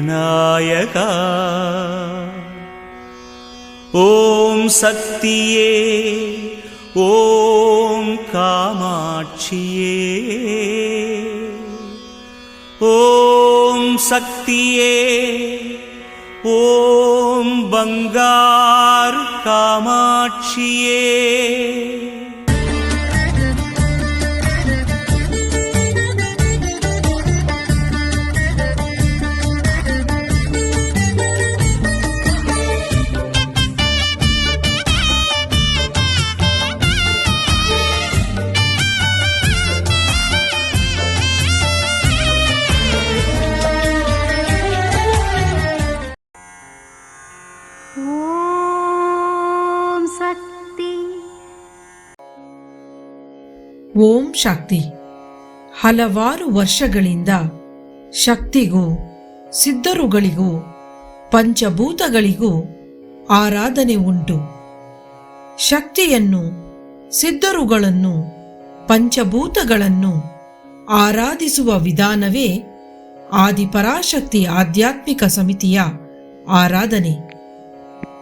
விநாயகா. ஓம் சக்தியே ஓம் காமாட்சியே. ஓம் சக்தியே ஓம் பங்கார் காமாட்சியே. ಓಂ ಶಕ್ತಿ. ಹಲವಾರು ವರ್ಷಗಳಿಂದ ಶಕ್ತಿಗೂ, ಸಿದ್ಧರುಗಳಿಗೂ, ಪಂಚಭೂತಗಳಿಗೂ ಆರಾಧನೆ ಉಂಟು. ಶಕ್ತಿಯನ್ನು, ಸಿದ್ಧರುಗಳನ್ನು, ಪಂಚಭೂತಗಳನ್ನು ಆರಾಧಿಸುವ ವಿಧಾನವೇ ಆದಿಪರಾಶಕ್ತಿ ಆಧ್ಯಾತ್ಮಿಕ ಸಮಿತಿಯ ಆರಾಧನೆ.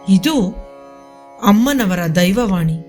ಇದು ಅಮ್ಮನವರ ದೈವವಾಣಿ.